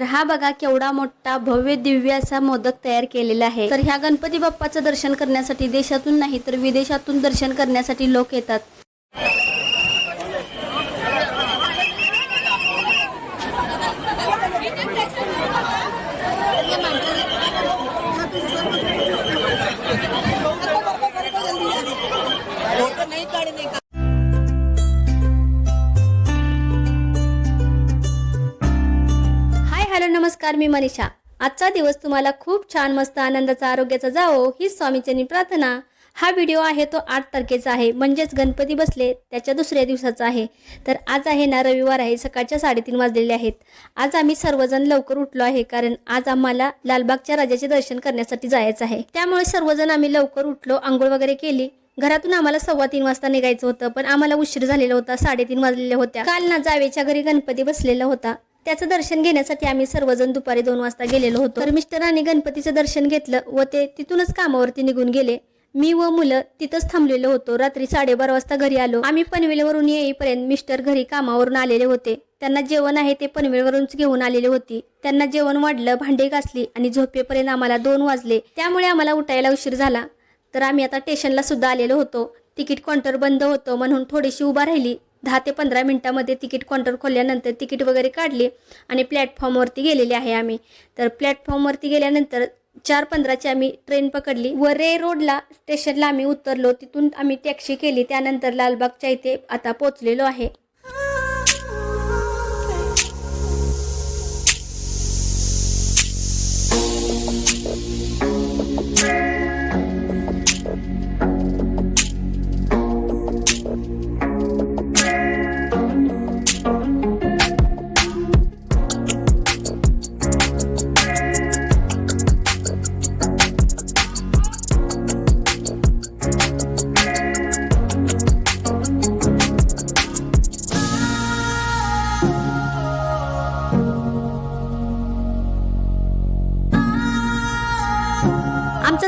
तर हा बघा केवढा मोठा भव्य दिव्य असा मोदक तयार केलेला आहे. तर ह्या गणपती बाप्पाचं दर्शन करण्यासाठी देशातून नाही तर विदेशातून दर्शन करण्यासाठी लोक येतात. नमस्कार मी मनीषा. आजचा दिवस तुम्हाला खूप छान मस्त आनंदाचा आरोग्याचा जावो ही स्वामीचरणी प्रार्थना. हा व्हिडिओ आहे तो आठ तारखेचा आहे म्हणजेच गणपती बसले त्याच्या दुसऱ्या दिवसाचा आहे. तर आज आहे ना रविवार आहे सकाळच्या साडेतीन वाजलेले आहेत. आज आम्ही सर्वजण लवकर उठलो आहे कारण आज आम्हाला लालबागच्या राजाचे दर्शन करण्यासाठी जायचं आहे. त्यामुळे सर्वजण आम्ही लवकर उठलो आंघोळ वगैरे केली. घरातून आम्हाला सव्वा तीन वाजता निघायचं होतं पण आम्हाला उशीर झालेला होता साडेतीन वाजलेल्या होत्या. काल ना जावेच्या घरी गणपती बसलेला होता. त्याचं दर्शन घेण्यासाठी आम्ही सर्वजण दुपारी दोन वाजता गेलेलो होतो. तर मिस्टरांनी गणपतीचं दर्शन घेतलं व ते तिथूनच कामावरती निघून गेले. मी व मुलं तिथंच थांबलेलो होतो. रात्री साडेबारा वाजता घरी आलो. आम्ही पनवेलवरून येईपर्यंत मिस्टर घरी कामावरून आलेले होते. त्यांना जेवण आहे ते पनवेलवरूनच घेऊन आलेले होती. त्यांना जेवण वाढलं भांडे घासली आणि झोपेपर्यंत आम्हाला दोन वाजले. त्यामुळे आम्हाला उठायला उशीर झाला. तर आम्ही आता स्टेशनला सुद्धा आलेलो होतो. तिकीट काउंटर बंद होतं म्हणून थोडीशी उभा राहिली. दहा ते पंधरा मिनटामध्ये तिकीट काउंटर खोलल्यानंतर तिकीट वगैरे काढली आणि प्लॅटफॉर्मवरती गेलेले आहे आम्ही. तर प्लॅटफॉर्मवरती गेल्यानंतर चार पंधराची आम्ही ट्रेन पकडली. व रे रोडला स्टेशनला आम्ही उतरलो. तिथून आम्ही टॅक्सी केली. त्यानंतर लालबागच्या इथे आता पोचलेलो आहे.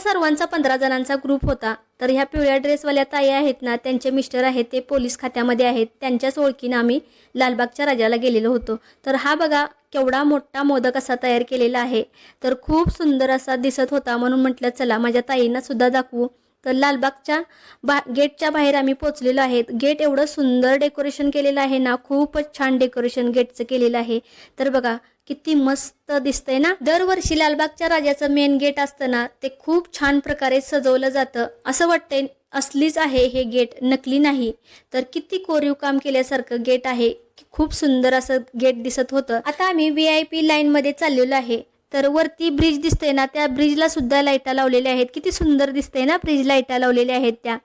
आमचा सर्वांचा पंधरा जणांचा ग्रुप होता. तर ह्या पिवळ्या ड्रेसवाल्या ताई आहेत ना त्यांचे मिस्टर आहेत ते पोलीस खात्यामध्ये आहेत. त्यांच्याच ओळखीनं आम्ही लालबागच्या राजाला गेलेलो होतो. तर हा बघा केवढा मोठा मोदक असा तयार केलेला आहे. तर खूप सुंदर असा दिसत होता म्हणून म्हटलं चला माझ्या ताईंना सुद्धा दाखवू. तर लालबागच्या बा गेटच्या बाहेर आम्ही पोचलेलो आहेत. गेट एवढं सुंदर डेकोरेशन केलेलं आहे ना खूपच छान डेकोरेशन गेटचं केलेलं आहे. तर बघा किती मस्त दिसतंय ना? दरवर्षी लालबागच्या राजाचं मेन गेट असतं ना ते खूप छान प्रकारे सजवलं जातं. असं वाटतंय असलीच आहे हे गेट नकली नाही. तर किती कोरीव काम केल्यासारखं गेट आहे खूप सुंदर असं गेट दिसत होतं. आता आम्ही व्ही आय पी लाईनमध्ये चाललेलो आहे. तर वरती ब्रिज दिसते ना त्या ब्रिजला सुद्धा लाईटा लावलेल्या आहेत. किती सुंदर दिसते ना ब्रिज लाईटा लावलेल्या आहेत त्या.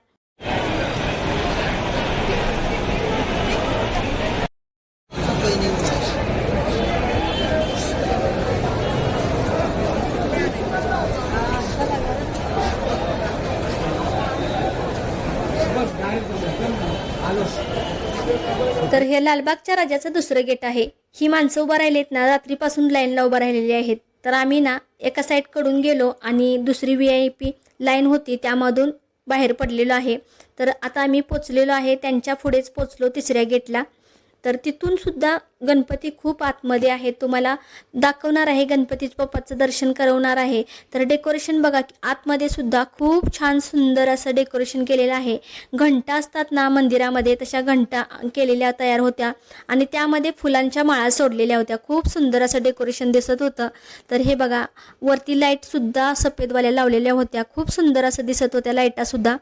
तर हे लालबागच्या राजाचं दुसरं गेट आहे. ही माणसं उभं राहिलेत ना रात्रीपासून लाईनला उभं राहिलेली आहेत. तर आम्ही ना एका साईडकडून गेलो आणि दुसरी व्ही आय पी लाईन होती त्यामधून बाहेर पडलेलो आहे. तर आता आम्ही पोचलेलो आहे त्यांच्या पुढेच पोचलो तिसऱ्या गेटला. तर तिथून सुद्धा गणपती खूप आतमध्ये आहे. तुम्हाला दाखवणार आहे. गणपतीच बाप्पाचं दर्शन करवणार आहे. तर डेकोरेशन बघा आतमध्ये सुद्धा खूप छान सुंदर असं डेकोरेशन केलेलं आहे. घंटा असतात ना मंदिरामध्ये तशा घंटा केलेल्या तयार होत्या. आणि त्यामध्ये फुलांच्या माळा सोडलेल्या होत्या. खूप सुंदर असं डेकोरेशन दिसत होतं. तर हे बघा वरती लाईटसुद्धा सफेदवाल्या लावलेल्या होत्या. खूप सुंदर असं दिसत होत्या लाईटासुद्धा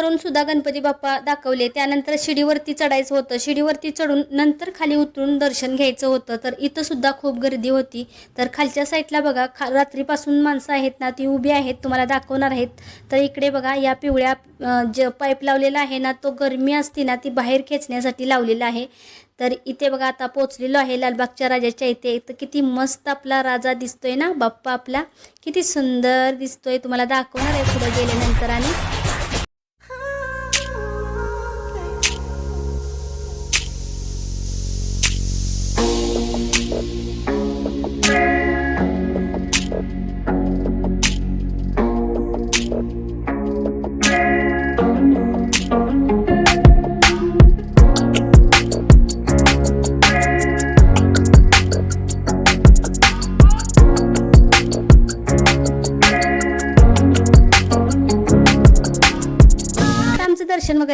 समोरून सुद्धा गणपती बाप्पा दाखवले. त्यानंतर शिडीवरती चढायचं होतं. शिडीवरती चढून नंतर खाली उतरून दर्शन घ्यायचं होतं. तर इथं सुद्धा खूप गर्दी होती. तर खालच्या साईडला बघा खा रात्रीपासून माणसं आहेत ना ती उभी आहेत तुम्हाला दाखवणार आहेत. तर इकडे बघा या पिवळ्या ज पाईप लावलेला आहे ना तो गरमी असते ना ती बाहेर खेचण्यासाठी लावलेला आहे. तर इथे बघा आता पोचलेलो आहे लालबागच्या राजाच्या इथे. तर किती मस्त आपला राजा दिसतोय ना बाप्पा आपला. किती सुंदर दिसतोय तुम्हाला दाखवणार आहे पुढे गेल्यानंतर आणि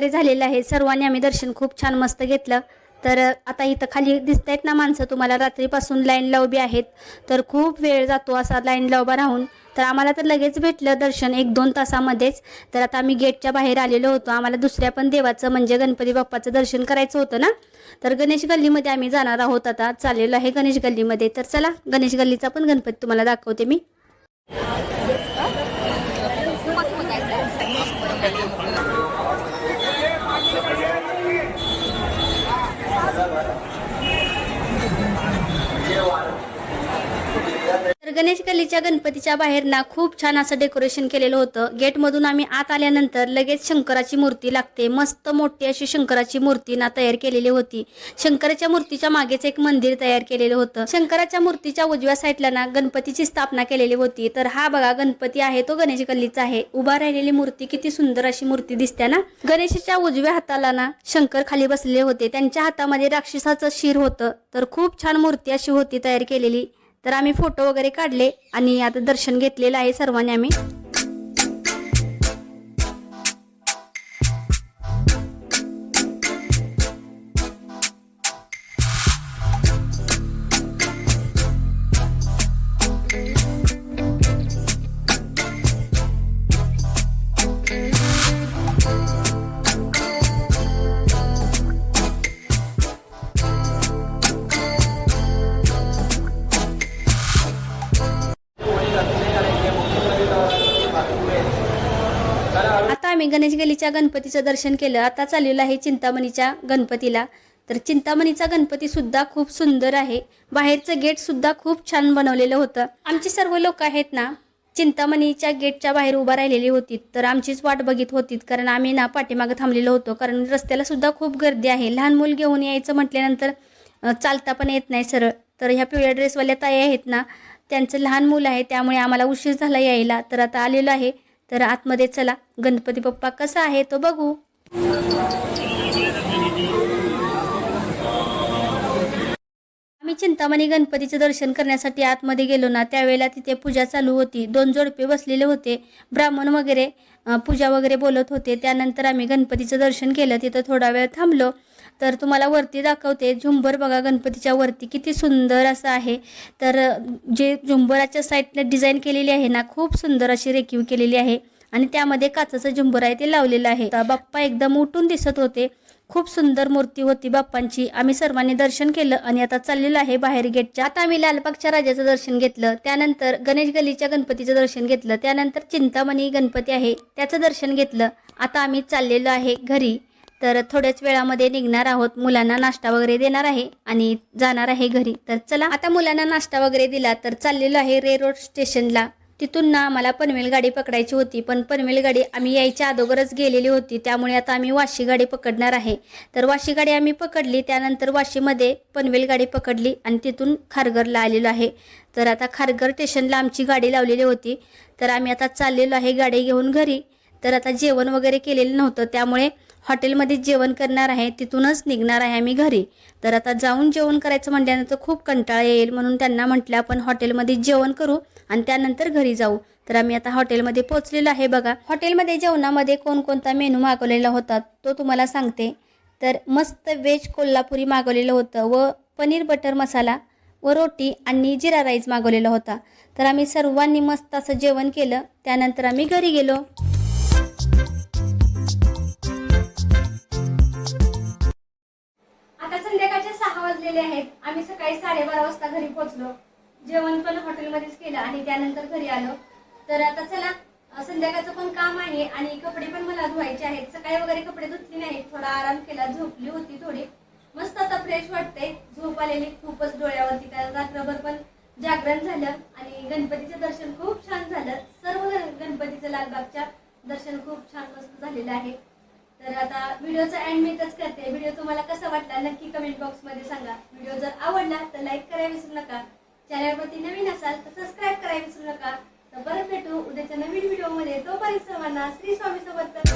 वगैरे झालेलं आहे. सर्वांनी आम्ही दर्शन खूप छान मस्त घेतलं. तर आता इथं खाली दिसत आहेत ना माणसं? तुम्हाला रात्रीपासून लाईनला उभी आहेत. तर खूप वेळ जातो असा लाईनला उभा राहून. तर आम्हाला तर लगेच भेटलं दर्शन एक दोन तासामध्येच. तर आता आम्ही गेटच्या बाहेर आलेलो होतो. आम्हाला दुसऱ्या पण देवाचं म्हणजे गणपती बाप्पाचं दर्शन करायचं होतं ना? तर गणेश गल्लीमध्ये आम्ही जाणार आहोत आता. चाललेलो आहे गणेश गल्लीमध्ये. तर चला गणेश गल्लीचा पण गणपती तुम्हाला दाखवते मी तर गणेश गल्लीच्या गणपतीच्या बाहेर ना खूप छान असं डेकोरेशन केलेलं होतं. गेटमधून आम्ही आत आल्यानंतर लगेच शंकराची मूर्ती लागते. मस्त मोठी अशी शंकराची मूर्ती ना तयार केलेली होती. शंकराच्या मूर्तीच्या मागेच एक मंदिर तयार केलेलं होतं. शंकराच्या मूर्तीच्या उजव्या साईडला ना गणपतीची स्थापना केलेली होती. तर हा बघा गणपती आहे तो गणेश गल्लीचा आहे. उभा राहिलेली मूर्ती किती सुंदर अशी मूर्ती दिसते ना. गणेशाच्या उजव्या हाताला ना शंकर खाली बसलेले होते. त्यांच्या हातामध्ये राक्षसाचं शिर होतं. तर खूप छान मूर्ती अशी होती तयार केलेली. तर आम्ही फोटो वगैरे काढले आणि आता दर्शन घेतलेलं आहे सर्वांनी आम्ही. आम्ही गणेश गलीच्या गणपतीचं दर्शन केलं. आता चाललेलं आहे चिंतामणीच्या गणपतीला. तर चिंतामणीचा गणपतीसुद्धा खूप सुंदर आहे. बाहेरचं गेटसुद्धा खूप छान बनवलेलं होतं. आमची सर्व लोक आहेत ना चिंतामणीच्या गेटच्या बाहेर उभा राहिलेली होती तर आमचीच वाट बघित होती कारण आम्ही ना पाठीमागं थांबलेलो होतो. कारण रस्त्याला सुद्धा खूप गर्दी आहे. लहान मूल घेऊन यायचं म्हटल्यानंतर चालता पण येत नाही सरळ. तर ह्या पिवळ्या ड्रेसवाल्या ताई आहेत ना त्यांचं लहान मूल आहे. त्यामुळे आम्हाला उशीर झाला यायला. तर आता आलेलो आहे. तर आतमध्ये चला. गणपती बाप्पा कसा आहे तो बघू. आम्ही चिंतामणी गणपतीचं दर्शन करण्यासाठी आतमध्ये गेलो ना त्यावेळेला तिथे पूजा चालू होती. दोन जोडपे बसलेले होते. ब्राह्मण वगैरे पूजा वगैरे बोलत होते. त्यानंतर आम्ही गणपतीचं दर्शन केलं. तिथं थोडा वेळ थांबलो. तर तुम्हाला वरती दाखवते. झुंबर बघा गणपतीच्या वरती. किती सुंदर असं आहे. तर जे झुंबराच्या साईडने डिझाईन केलेली आहे ना खूप सुंदर अशी रेखीव केलेली आहे. आणि त्यामध्ये काचाचं झुंबर आहे ते लावलेलं आहे. बाप्पा एकदम उठून दिसत होते. खूप सुंदर मूर्ती होती बाप्पांची. आम्ही सर्वांनी दर्शन केलं आणि आता चाललेलं आहे बाहेर गेटच्या. आता आम्ही लालबागच्या राजाचं दर्शन घेतलं. त्यानंतर गणेश गलीच्या गणपतीचं दर्शन घेतलं. त्यानंतर चिंतामणी गणपती आहे त्याचं दर्शन घेतलं. आता आम्ही चाललेलो आहे घरी. तर थोड्याच वेळामध्ये निघणार आहोत. मुलांना नाश्ता वगैरे देणार आहे आणि जाणार आहे घरी. तर चला आता मुलांना नाश्ता वगैरे दिला तर चाललेलो आहे रे रोड स्टेशनला. तिथून ना आम्हाला पनवेल गाडी पकडायची होती पण पनवेल गाडी आम्ही यायच्या अगोदरच गेलेली होती. त्यामुळे आता आम्ही वाशी गाडी पकडणार आहे. तर वाशी गाडी आम्ही पकडली त्यानंतर वाशीमध्ये पनवेल गाडी पकडली आणि तिथून खारघरला आलेलो आहे. तर आता खारघर स्टेशनला आमची गाडी लावलेली होती. तर आम्ही आता चाललेलो आहे गाडी घेऊन घरी. तर आता जेवण वगैरे केलेलं नव्हतं त्यामुळे हॉटेलमध्ये जेवण करणार आहे तिथूनच निघणार आहे आम्ही घरी. तर आता जाऊन जेवण करायचं म्हटल्यानंतर खूप कंटाळा येईल म्हणून त्यांना म्हटलं आपण हॉटेलमध्ये जेवण करू आणि त्यानंतर घरी जाऊ. तर आम्ही आता हॉटेलमध्ये पोहोचलेलो आहे बघा. हॉटेलमध्ये जेवणामध्ये कोणकोणता मेनू मागवलेला होता तो तुम्हाला सांगते. तर मस्त व्हेज कोल्हापुरी मागवलेलं होतं व पनीर बटर मसाला व रोटी आणि जिरा राईस मागवलेला होता. तर आम्ही सर्वांनी मस्त असं जेवण केलं. त्यानंतर आम्ही घरी गेलो. सहा आहेत. आम्ही सकाळी साडेबारा वाजता घरी पोहोचलो. जेवण पण हॉटेलमध्येच केलं आणि त्यानंतर घरी आलो. तर आता चला संध्याकाळचं पण काम आहे आणि कपडे पण मला धुवायचे आहेत. सकाळी वगैरे कपडे धुतले नाहीत. थोडा आराम केला झोपली होती थोडी. मस्त आता फ्रेश वाटते. झोप आलेली खूपच डोळ्यावरती. कारण रात्रभर पण जागरण झालं आणि गणपतीचं दर्शन खूप छान झालं. सर्व गणपतीचं लालबागच्या दर्शन खूप छान मस्त झालेलं आहे. तर आता व्हिडिओचा एंड मी इथंच करते. व्हिडिओ तुम्हाला कसा वाटला नक्की कमेंट बॉक्समध्ये सांगा. व्हिडिओ जर आवडला तर लाईक करायला विसरू नका. चॅनलवरती नवीन असाल तर सबस्क्राईब करायला विसरू नका. तर परत भेटू उद्याच्या नवीन व्हिडिओमध्ये. तोपर्यंत सर्वांना श्री स्वामी समर्थ